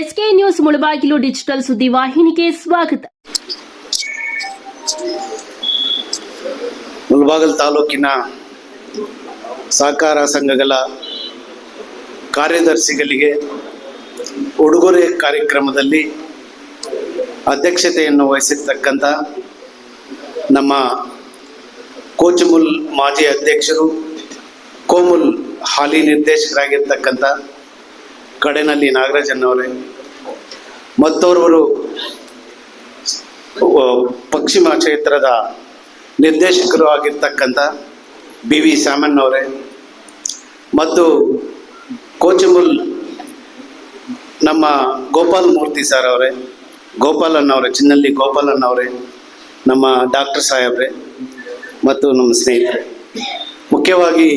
SK news Mulbagal digital ಸುದ್ದಿ ವಾಹಿನಿಗೆ ಸ್ವಾಗತ. ಮುಳಬಾಗಲ್ ತಾಲೂಕಿನ ಸಹಕಾರ ಸಂಘಗಳ ಕಾರ್ಯದರ್ಶಿಗಳಿಗೆ ಉಡುಗೊರೆ ಕಾರ್ಯಕ್ರಮದಲ್ಲಿ ಅಧ್ಯಕ್ಷತೆಯನ್ನು ವಹಿಸಿರ್ತಕ್ಕಂಥ ನಮ್ಮ ಕೋಚಮುಲ್ ಮಾಜಿ ಅಧ್ಯಕ್ಷರು, ಕೋಮುಲ್ ಹಾಲಿ ನಿರ್ದೇಶಕರಾಗಿರ್ತಕ್ಕಂಥ ಕಡೆನಲ್ಲಿ ನಾಗರಾಜನ್ನವರೇ ಮತ್ತೋರ್ವರು ಪಶ್ಚಿಮ ಕ್ಷೇತ್ರದ ನಿರ್ದೇಶಕರು ಆಗಿರ್ತಕ್ಕಂಥ ಬಿ ವಿ ಸಾಮಣ್ಣವರೇ, ಮತ್ತು ಕೋಚಮುಲ್ ನಮ್ಮ ಗೋಪಾಲ್ ಮೂರ್ತಿ ಸರ್ ಅವರೇ, ಗೋಪಾಲಣ್ಣವರೇ ಚಿನ್ನಲ್ಲಿ ಗೋಪಾಲಣ್ಣವರೇ, ನಮ್ಮ ಡಾಕ್ಟರ್ ಸಾಹೇಬ್ರೆ, ಮತ್ತು ನಮ್ಮ ಸ್ನೇಹಿತರೆ. ಮುಖ್ಯವಾಗಿ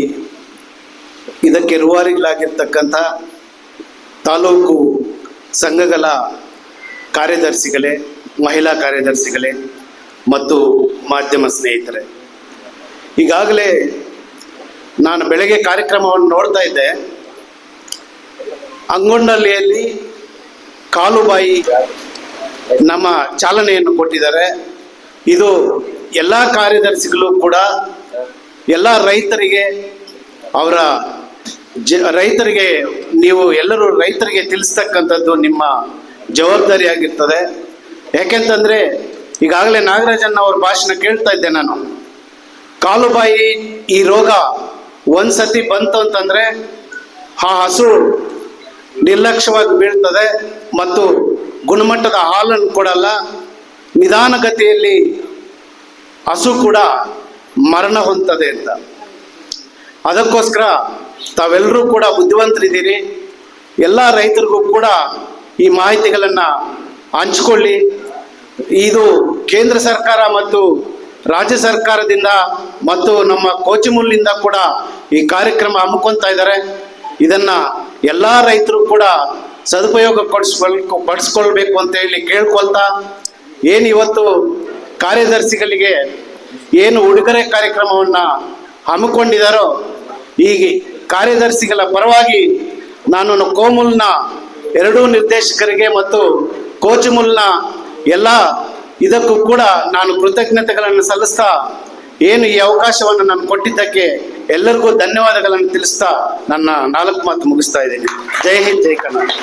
ಇದಕ್ಕೆ ರೂವಾರಿಗಳಾಗಿರ್ತಕ್ಕಂಥ ತಾಲೂಕು ಸಂಘಗಳ ಕಾರ್ಯದರ್ಶಿಗಳೇ, ಮಹಿಳಾ ಕಾರ್ಯದರ್ಶಿಗಳೇ ಮತ್ತು ಮಾಧ್ಯಮ ಸ್ನೇಹಿತರೆ. ಈಗಾಗಲೇ ನಾನು ಬೆಳಗ್ಗೆ ಕಾರ್ಯಕ್ರಮವನ್ನು ನೋಡ್ತಾ ಇದ್ದೆ. ಅಂಗೊಂಡಲ್ಲಿಯಲ್ಲಿ ಕಾಲುಬಾಯಿ ನಮ್ಮ ಚಾಲನೆಯನ್ನು ಕೊಟ್ಟಿದ್ದಾರೆ. ಇದು ಎಲ್ಲ ಕಾರ್ಯದರ್ಶಿಗಳು ಕೂಡ ಎಲ್ಲ ರೈತರಿಗೆ ಅವರ ಜ ರೈತರಿಗೆ, ನೀವು ಎಲ್ಲರೂ ರೈತರಿಗೆ ತಿಳಿಸ್ತಕ್ಕಂಥದ್ದು ನಿಮ್ಮ ಜವಾಬ್ದಾರಿ ಆಗಿರ್ತದೆ. ಯಾಕೆಂತಂದರೆ, ಈಗಾಗಲೇ ನಾಗರಾಜನ್ ಅವ್ರ ಭಾಷಣ ಕೇಳ್ತಾ ಇದ್ದೆ ನಾನು. ಕಾಲುಬಾಯಿ ಈ ರೋಗ ಒಂದ್ಸತಿ ಬಂತು ಅಂತಂದ್ರೆ, ಆ ಹಸು ನಿರ್ಲಕ್ಷ್ಯವಾಗಿ ಬೀಳ್ತದೆ ಮತ್ತು ಗುಣಮಟ್ಟದ ಹಾಲನ್ನು ಕೊಡಲ್ಲ ನಿಧಾನಗತಿಯಲ್ಲಿ ಹಸು ಕೂಡ ಮರಣ ಹೊಂತದೆ ಅಂತ. ಅದಕ್ಕೋಸ್ಕರ ತಾವೆಲ್ಲರೂ ಕೂಡ ಬುದ್ಧಿವಂತರಿದ್ದೀರಿ. ಎಲ್ಲ ರೈತರಿಗೂ ಕೂಡ ಈ ಮಾಹಿತಿಗಳನ್ನು ಹಂಚಿಕೊಳ್ಳಿ. ಇದು ಕೇಂದ್ರ ಸರ್ಕಾರ ಮತ್ತು ರಾಜ್ಯ ಸರ್ಕಾರದಿಂದ ಮತ್ತು ನಮ್ಮ ಕೋಚಿಮುಲ್ಲಿಂದ ಕೂಡ ಈ ಕಾರ್ಯಕ್ರಮ ಹಮ್ಮಿಕೊಳ್ತಾ ಇದ್ದಾರೆ. ಇದನ್ನ ಎಲ್ಲ ರೈತರು ಕೂಡ ಸದುಪಯೋಗ ಪಡಿಸ್ಕೊಳ್ಕೊ ಪಡಿಸ್ಕೊಳ್ಬೇಕು ಅಂತ ಹೇಳಿ ಕೇಳ್ಕೊಳ್ತಾ, ಏನು ಇವತ್ತು ಕಾರ್ಯದರ್ಶಿಗಳಿಗೆ ಏನು ಉಡುಗೊರೆ ಕಾರ್ಯಕ್ರಮವನ್ನು ಹಮ್ಮಿಕೊಂಡಿದ್ದಾರೋ ಈ ಕಾರ್ಯದರ್ಶಿಗಳ ಪರವಾಗಿ ನಾನು ಕೋಮುಲ್ನ ಎರಡೂ ನಿರ್ದೇಶಕರಿಗೆ ಮತ್ತು ಕೋಚುಮುಲ್ನ ಎಲ್ಲ ಇದಕ್ಕೂ ಕೂಡ ನಾನು ಕೃತಜ್ಞತೆಗಳನ್ನು ಸಲ್ಲಿಸ್ತಾ ಏನು ಈ ಅವಕಾಶವನ್ನು ನಾನು ಕೊಟ್ಟಿದ್ದಕ್ಕೆ ಎಲ್ಲರಿಗೂ ಧನ್ಯವಾದಗಳನ್ನು ತಿಳಿಸ್ತಾ ನನ್ನ ನಾಲ್ಕು ಮಾತು ಮುಗಿಸ್ತಾ ಇದ್ದೀನಿ. ಜೈ ಹಿಂದ್, ಜೈ ಕರ್ನಾಟಕ.